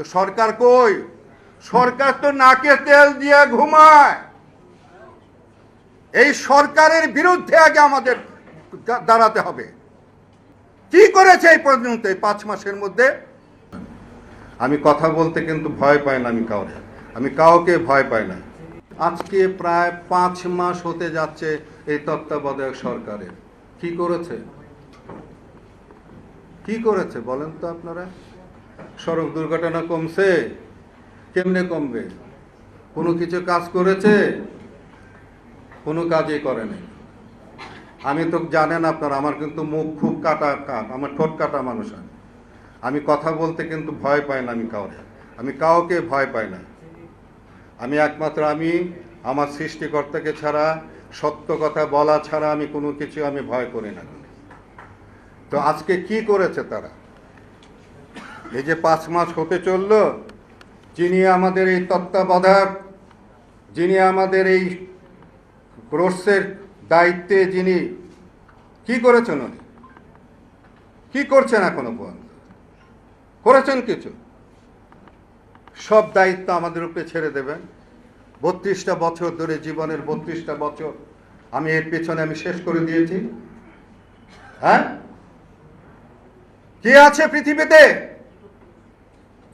তো সরকার কই? সরকার তো নাকে তেল দিয়ে ঘুমায়। এই সরকারের বিরুদ্ধে আগে আমাদের দাঁড়াতে হবে। কি করেছে এই পর্যন্ত এই পাঁচ মাসের মধ্যে? আমি কথা বলতে কিন্তু ভয় পাই না আমি কাউকে। আমি কাউকে ভয় পাই না। আজকে প্রায় পাঁচ মাস হতে যাচ্ছে এই তত্ত্বাবধায়ক সরকারের। কি করেছে? কি করেছে বলেন তো আপনারা? সড়ক দুর্ঘটনা কমছে, কেমনে কমবে? কোনো কিছু কাজ করেছে? কোনো কাজই করেনি। আমি তো জানেন আপনারা, আমার কিন্তু মুখ খুব কাটা কাট আমার ঠোঁট কাটা মানুষ আমি। আমি কথা বলতে কিন্তু ভয় পাই না আমি কাউকে। আমি কাউকে ভয় পাই না। আমি একমাত্র আমি, আমার সৃষ্টিকর্তাকে ছাড়া, সত্য কথা বলা ছাড়া আমি কোনো কিছু আমি ভয় করি না। তো আজকে কি করেছে তারা? এই যে পাঁচ মাস হতে চলল, যিনি আমাদের এই তত্ত্বাবধায়ক, যিনি আমাদের এই কোর্সের দায়িত্বে যিনি কি করেছেন উনি? কি করছেন এখনও পর্যন্ত করেছেন কিছু? সব দায়িত্ব আমাদের উপরে ছেড়ে দেবেন। বত্রিশটা বছর ধরে জীবনের বত্রিশটা বছর আমি এর পেছনে আমি শেষ করে দিয়েছি। হ্যাঁ? কে আছে পৃথিবীতে?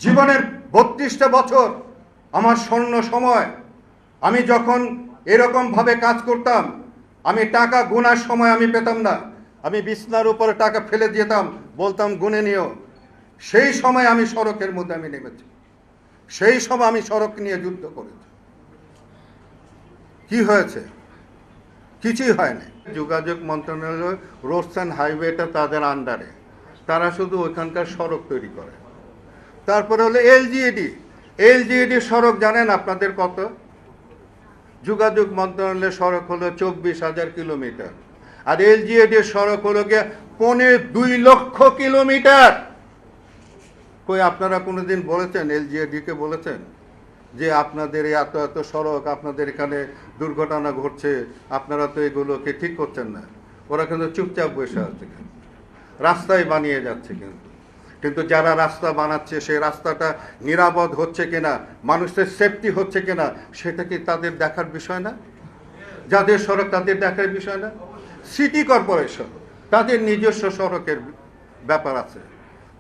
জীবনের বত্রিশটা বছর আমার স্বর্ণ সময়। আমি যখন এরকম ভাবে কাজ করতাম, আমি টাকা গোনার সময় আমি পেতাম না। আমি বিছনার উপরে টাকা ফেলে দিতাম, বলতাম, গুনে নিও। সেই সময় আমি সড়কের মধ্যে আমি নেমেছি। সেই সময় আমি সড়ক নিয়ে যুদ্ধ করেছি। কি হয়েছে? কিছুই হয়নি। যোগাযোগ মন্ত্রণালয়, রোডস অ্যান্ড হাইওয়েটা তাদের আন্ডারে তারা শুধু ওইখানকার সড়ক তৈরি করে। তারপরে হলো এলজিএডি এলজিএডি সড়ক জানেন আপনাদের কত? যোগাযোগ মন্ত্রণালয়ের সড়ক হলো চব্বিশ হাজার কিলোমিটার। আর এলজিএডি সড়ক হলো গিয়ে পৌনে দুই লক্ষ কিলোমিটার। কই, আপনারা কোনোদিন বলেছেন এলজিএডিকে বলেছেন? যে আপনাদের এত এত সড়ক, আপনাদের এখানে দুর্ঘটনা ঘটছে, আপনারা তো এগুলোকে ঠিক করছেন না। ওরা কিন্তু চুপচাপ বসে আছে। রাস্তায় বানিয়ে যাচ্ছে কিন্তু। কিন্তু যারা রাস্তা বানাচ্ছে সেই রাস্তাটা নিরাপদ হচ্ছে কিনা, মানুষের সেফটি হচ্ছে কিনা, সেটা কি তাদের দেখার বিষয় না? যাদের সড়ক, তাদের দেখার বিষয় না? সিটি কর্পোরেশন তাদের নিজস্ব সড়কের ব্যাপার আছে।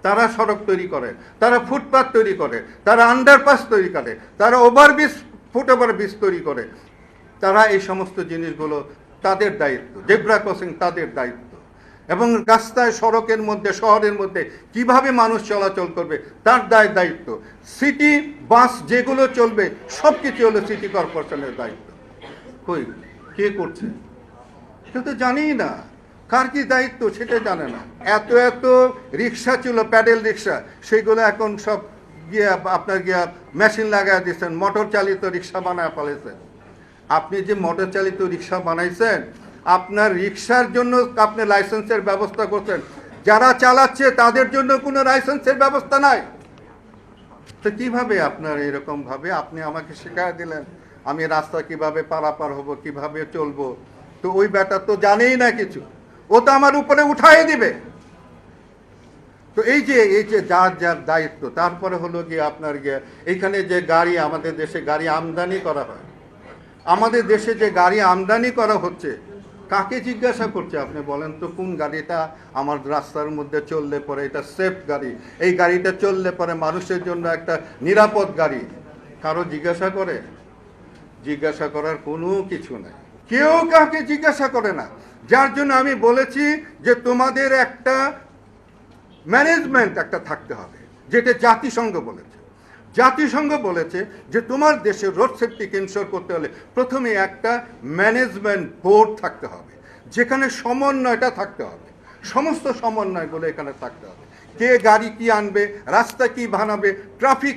তারা সড়ক তৈরি করে, তারা ফুটপাথ তৈরি করে, তারা আন্ডারপাস তৈরি করে, তারা ওভারব্রিজ ফুট ওভারব্রিজ তৈরি করে। তারা এই সমস্ত জিনিসগুলো তাদের দায়িত্ব জেব্রা ক্রসিং তাদের দায়িত্ব। এবং রাস্তায়, সড়কের মধ্যে, শহরের মধ্যে কীভাবে মানুষ চলাচল করবে, তার দায় দায়িত্ব। সিটি, বাস যেগুলো চলবে সব কিছু হলো সিটি কর্পোরেশনের দায়িত্ব। কই, কে করছে? কেউ তো জানেই না। কার কি দায়িত্ব সেটা জানে না। এত এত রিক্সা ছিল, প্যাডেল রিক্সা, সেগুলো এখন সব গিয়ে, আপনার গিয়া মেশিন লাগায় দিয়েছেন, মোটর চালিত রিক্সা বানায় ফেলেছেন। আপনি যে মোটর চালিত রিক্সা বানাইছেন আপনার রিক্সার জন্য আপনি লাইসেন্সের ব্যবস্থা করছেন। যারা চালাচ্ছে, তাদের জন্য কোনো লাইসেন্সের ব্যবস্থা নাই। তো কীভাবে আপনার এরকমভাবে আপনি আমাকে শেখায় দিলেন? আমি রাস্তা কীভাবে পারাপার হব, কীভাবে চলবো? তো ওই ব্যাটা তো জানেই না কিছু। ও তো আমার উপরে উঠাই দিবে। তো এই যে এই যে যার যার দায়িত্ব, তারপরে হলো গিয়ে আপনার গিয়ে, এইখানে যে গাড়ি, আমাদের দেশে গাড়ি আমদানি করা হয়। আমাদের দেশে যে গাড়ি আমদানি করা হচ্ছে কাকে জিজ্ঞাসা করছে আপনি বলেন তো, কোন গাড়িটা আমার রাস্তার মধ্যে চললে পরে এটা সেফ গাড়ি? এই গাড়িটা চললে পরে মানুষের জন্য একটা নিরাপদ গাড়ি। কারও জিজ্ঞাসা করে? জিজ্ঞাসা করার কোনো কিছু নাই। কেউ কাউকে জিজ্ঞাসা করে না। যার জন্য আমি বলেছি যে তোমাদের একটা ম্যানেজমেন্ট একটা থাকতে হবে, যেটা জাতিসংঘ বলেছে। জাতিসংঘ বলেছে যে তোমার দেশে রোড সেফটিকে ইনশোর করতে হলে প্রথমে একটা ম্যানেজমেন্ট বোর্ড থাকতে হবে, যেখানে সমন্বয়টা থাকতে হবে। সমস্ত সমন্বয়গুলো এখানে থাকতে হবে। কে গাড়ি কি আনবে, রাস্তা কি বানাবে ট্রাফিক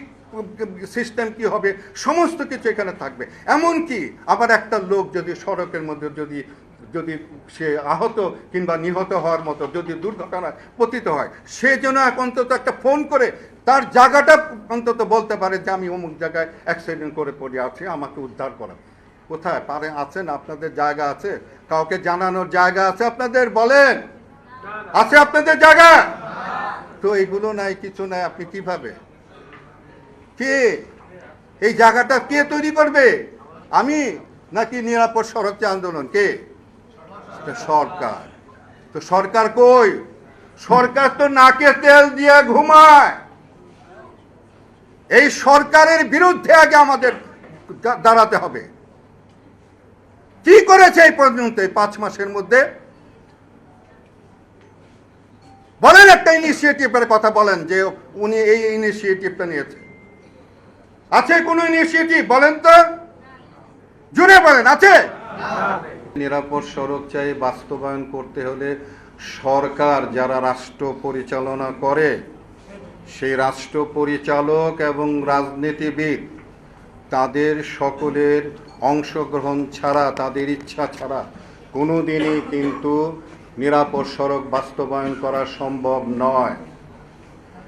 সিস্টেম কি হবে, সমস্ত কিছু এখানে থাকবে। এমনকি আবার একটা লোক যদি সড়কের মধ্যে যদি সে আহত কিংবা নিহত হওয়ার মতো, যদি দুর্ঘটনায় পতিত হয়, সে যেন অন্তত একটা ফোন করে, তার জায়গাটা অন্তত বলতে পারে যে আমি অমুক জায়গায় অ্যাক্সিডেন্ট করে পড়ে আছি, আমাকে উদ্ধার করা। কোথায়? পারে আছেন? আপনাদের জায়গা আছে? কাউকে জানানোর জায়গা আছে আপনাদের? বলেন। আছে আপনাদের জায়গা? তো এগুলো নাই, কিছু নাই, আপনি কীভাবে? কে? এই জায়গাটা কে তৈরি করবে? আমি? নাকি নিরাপদ সড়ক আন্দোলন? কে? সরকার। তো সরকার কই? সরকার তো নাকে তেল দিয়ে ঘুমায়। এই সরকারের বিরুদ্ধে আগে আমাদের দাঁড়াতে হবে। কি করেছে এই পর্যন্ত পাঁচ মাসের মধ্যে? বলেন একটা ইনিশিয়েটিভের কথা বলেন যে উনি এই ইনিশিয়েটিভটা নিয়েছে। আছে কোনো ইনিশিয়েটিভ বলেন তো। জুড়ে বলেন, আছে? নিরাপদ সড়ক চাই বাস্তবায়ন করতে হলে সরকার যারা রাষ্ট্র পরিচালনা করে, সেই রাষ্ট্র পরিচালক এবং রাজনীতিবিদ, তাদের সকলের অংশগ্রহণ ছাড়া, তাদের ইচ্ছা ছাড়া কোনো দিনই কিন্তু নিরাপদ সড়ক বাস্তবায়ন করা সম্ভব নয়।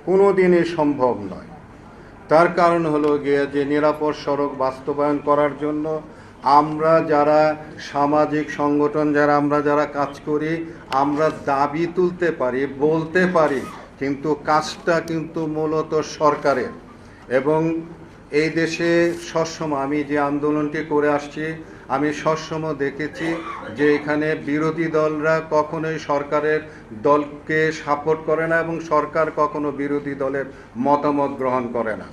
কোনো দিনই সম্ভব নয়। তার কারণ হলো গিয়ে যে নিরাপদ সড়ক বাস্তবায়ন করার জন্য আমরা যারা সামাজিক সংগঠন, যারা আমরা যারা কাজ করি, আমরা দাবি তুলতে পারি, বলতে পারি, কিন্তু কাজটা কিন্তু মূলত সরকারের। এবং এই দেশে সবসময় আমি যে আন্দোলনটি করে আসছি, আমি সবসময় দেখেছি যে এখানে বিরোধী দলরা কখনোই সরকারের দলকে সাপোর্ট করে না এবং সরকার কখনো বিরোধী দলের মতামত গ্রহণ করে না।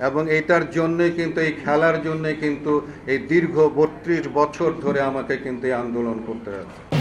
এবং এইটার জন্যই কিন্তু, এই খেলার জন্যই কিন্তু এই দীর্ঘ বত্রিশ বছর ধরে আমাকে কিন্তু এই আন্দোলন করতে হচ্ছে।